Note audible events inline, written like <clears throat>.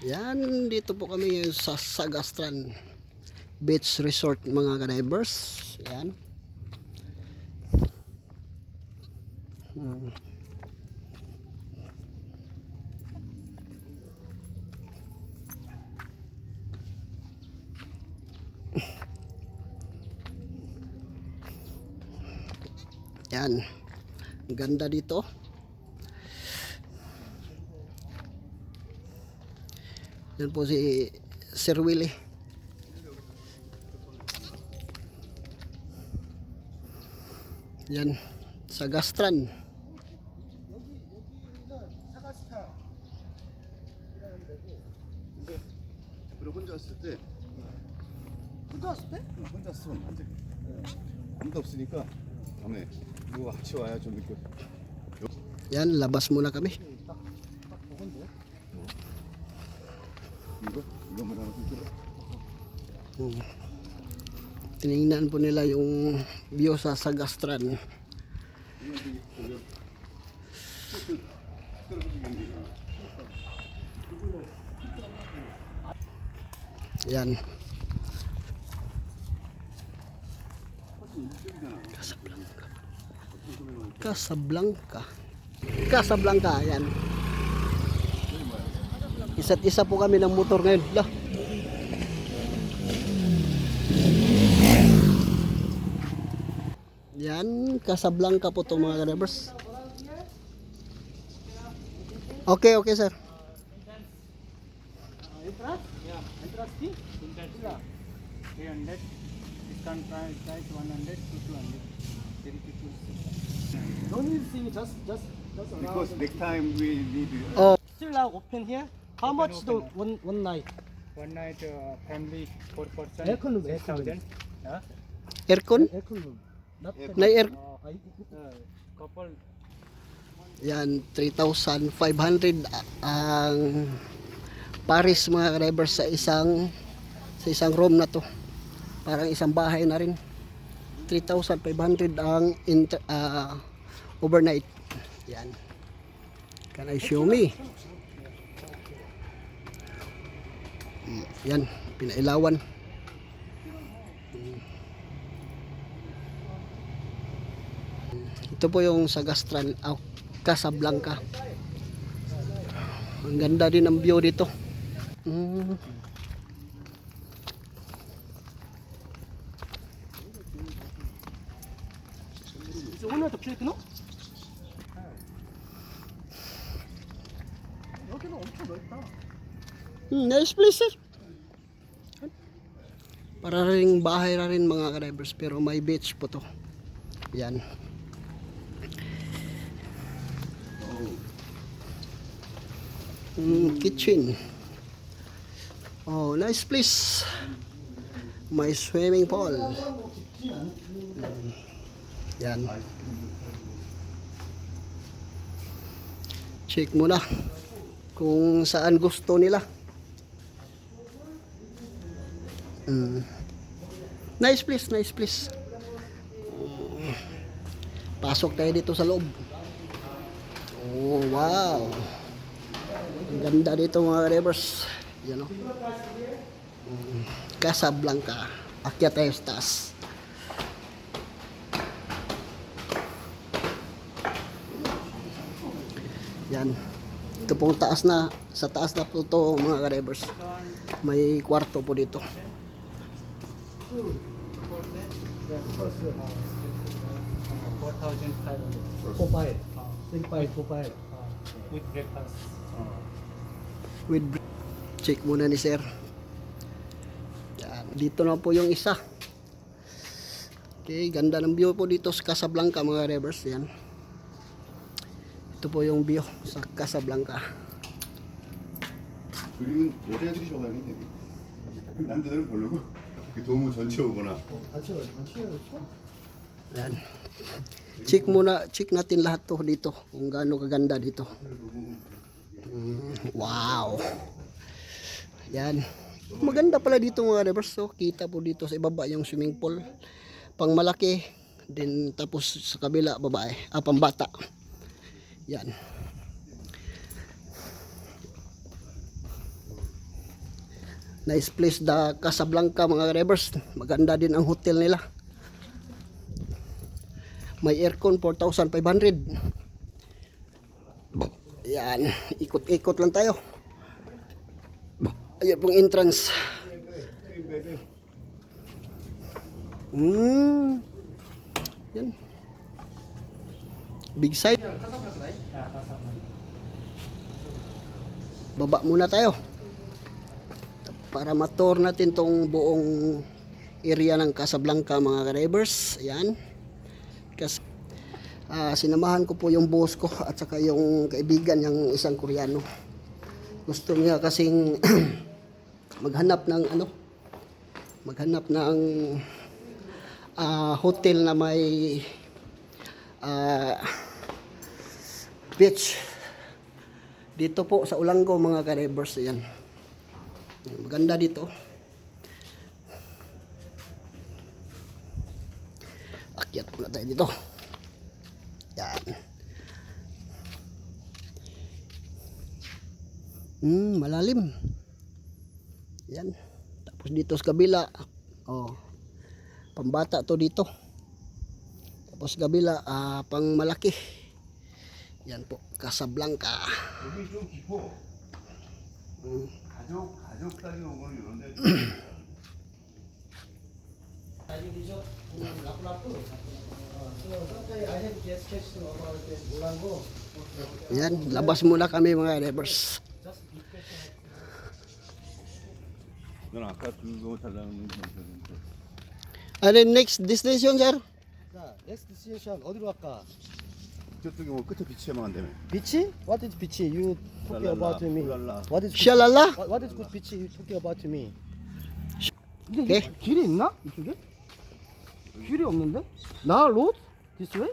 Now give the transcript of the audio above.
Yan, dito po kami sa Sagastran Beach Resort mga ka-divers. Yan. Yan. Ang ganda dito. Yan po si Sir Willie. Yan. Sa Gastran. 그리고 혼자 왔을 때 혼자 왔을 때? 응, 혼자 왔으면 안 돼. 아무도 없으니까 밤에 누가 같이 와야 좀 느껴. Yan, labas muna kami. Hmm. Tinignan po nila yung view sa Sagastran. Yan. Casablanca. Casablanca. Casablanca, yan. Isa't isa po kami ng motor ngayon. Lah. Yan, Casablanca po to mga drivers. Okay, okay sir. Entrance? Yeah. Entrance fee? Entrance fee. 300. Discount price, price 100 to 200. Very people. No need see just just just around. Because next time we need. Oh, Still now open here. How much the one one night? One night uh, family four person. Aircon room, six aircon room. thousand. Huh? aircon? Aircon room. Not Aircon. Na air Uh, I- Uh, couple yan 3,500 ang Paris mga drivers sa isang sa isang room na to. Parang isang bahay na rin. 3,500 ang inter, ah, overnight. Yan. Can I show me? Mm, Yan, pinailawan. Ito po yung Sagastran, ah, Casablanca. Ang ganda din ang view dito. Mm. Owner the plate no? Hmm, nice place sir. Para rin bahay na rin mga ka-drivers pero may beach po to. Yan. Mm, kitchen. Oh, nice place. May swimming pool. Yan. Check muna kung saan gusto nila. Mm. Nice place, nice place. Mm. Pasok tayo dito sa loob. Oh, wow. Ang ganda dito mga rivers. Yan o. Mm. Casablanca. Akyat tayo. Yan. Ito pong taas na, sa taas na po to mga ka-rivers. May kwarto po dito. four thousand five hundred Popeye. Three five Popeye. with breakfast. with br- check muna ni sir yan, dito na po yung isa okay ganda ng view po dito sa Casablanca mga rivers yan ito po yung view sa Casablanca 그림은 여자들이 좋아하는 데 남자들은 별로고 그 도무 전체 오거나 같이 같이 yan check muna check natin lahat to dito kung gaano kaganda dito Mm, wow yan maganda pala dito mga rivers so kita po dito sa ibaba yung swimming pool pang malaki din tapos sa kabila babae ah pambata yan Nice place the Casablanca mga drivers. Maganda din ang hotel nila. May aircon 4,500. Yan, ikot-ikot lang tayo. Ayan pong entrance. Hmm. Yan. Big side. Baba muna tayo. Para ma-tour natin tong buong area ng Casablanca mga drivers. Ayan. Kasi ah, sinamahan ko po yung boss ko at saka yung kaibigan yung isang Koreano. Gusto niya kasing <clears throat> maghanap ng ano maghanap ng ah, hotel na may ah, beach dito po sa Ulanggo mga ka-rivers yan maganda dito. Akyat muna tayo dito. Yan. Hmm malalim. Yan. Tapos dito sa kabila oh pambata to dito. Tapos kabila ah, pang malaki. Yan po Casablanca. Hmm. 가족 가족 단위 오면 이런데. Yan, labas muna kami mga drivers. 넌 아까 그거 달라는 거 Ano yung next destination, sir? 자, 넥스트 시에이션 어디로 갈까? 저쪽에 뭐 끝에 비치에만 한다며. 비치? What is 비치? You talking 랄랄라, about me. 랄랄라. What is Shalala? What, what is good 비치? You talking about me. 오케이. 길이 있나? 이쪽에? 길이 없는데? 나 로드? This way?